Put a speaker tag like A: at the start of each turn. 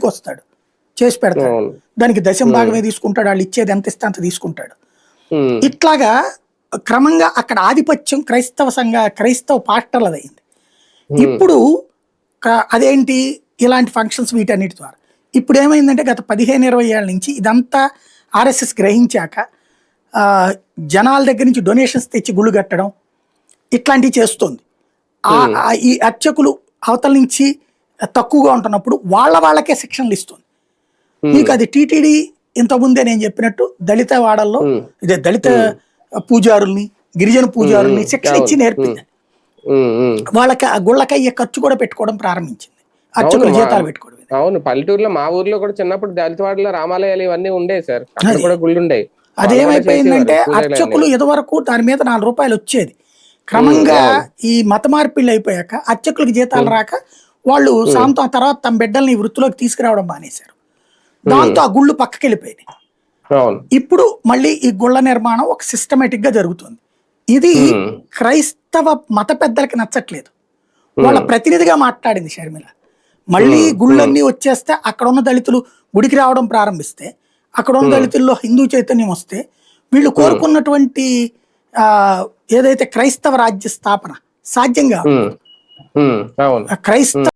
A: ఇంటికి వస్తాడు చేసి పెడతాడు. దానికి దశం భాగమే తీసుకుంటాడు. వాళ్ళు ఇచ్చేది ఎంత ఇస్తే అంత తీసుకుంటాడు. ఇట్లాగా క్రమంగా అక్కడ ఆధిపత్యం క్రైస్తవ సంఘ క్రైస్తవ పాస్టర్లదైంది ఇప్పుడు అదేంటి? ఇలాంటి ఫంక్షన్స్ వీటన్నిటి ద్వారా. ఇప్పుడు ఏమైందంటే గత పదిహేను ఇరవై ఏళ్ళ నుంచి ఇదంతా ఆర్ఎస్ఎస్ గ్రహించాక ఆ, జనాల దగ్గర నుంచి డొనేషన్స్ తెచ్చి గుళ్ళు కట్టడం ఇట్లాంటివి చేస్తుంది. ఈ అర్చకులు అవతల నుంచి తక్కువగా ఉంటున్నప్పుడు వాళ్ళ వాళ్ళకే శిక్షణలు ఇస్తుంది. మీకు అది టీటీడీ ఇంతకుముందే నేను చెప్పినట్టు దళిత వాడల్లో
B: Hmm.
A: ఇదే దళిత పూజారుల్ని గిరిజన పూజారుల్ని శిక్షణ ఇచ్చి. నేర్పింది. వాళ్ళకి ఆ గుళ్ళకి అయ్యే ఖర్చు కూడా పెట్టుకోవడం ప్రారంభించింది. అర్చకుల జీతాలు పెట్టుకోవడం
B: అవును పల్లెటూరులో మా ఊర్లో కూడా చిన్నప్పుడు దళితవాడలో రామాలయాలు ఇవన్నీ ఉండేవి సార్. కూడా గుళ్ళు ఉండేవి
A: అదేమైపోయిందంటే అర్చకులు ఇదివరకు దాని మీద నాలుగు రూపాయలు వచ్చేది. క్రమంగా ఈ మత మార్పిళ్ళు అయిపోయాక అర్చకులకు జీతాలు రాక వాళ్ళు సాంతం తర్వాత తమ బిడ్డల్ని వృత్తిలోకి తీసుకురావడం మానేశారు. దాంతో ఆ గుళ్ళు పక్కకి వెళ్ళిపోయినాయి ఇప్పుడు మళ్ళీ ఈ గుళ్ళ నిర్మాణం ఒక సిస్టమేటిక్గా జరుగుతుంది. ఇది. క్రైస్తవ మత పెద్దలకి నచ్చట్లేదు. వాళ్ళ ప్రతినిధిగా మాట్లాడింది షర్మిల. మళ్ళీ గుళ్ళన్నీ వచ్చేస్తే అక్కడ ఉన్న దళితులు గుడికి రావడం ప్రారంభిస్తే అక్కడ ఉన్న దళితుల్లో హిందూ చైతన్యం వస్తే వీళ్ళు కోరుకున్నటువంటి ఏదైతే క్రైస్తవ రాజ్య స్థాపన సాధ్యంగా క్రైస్తవ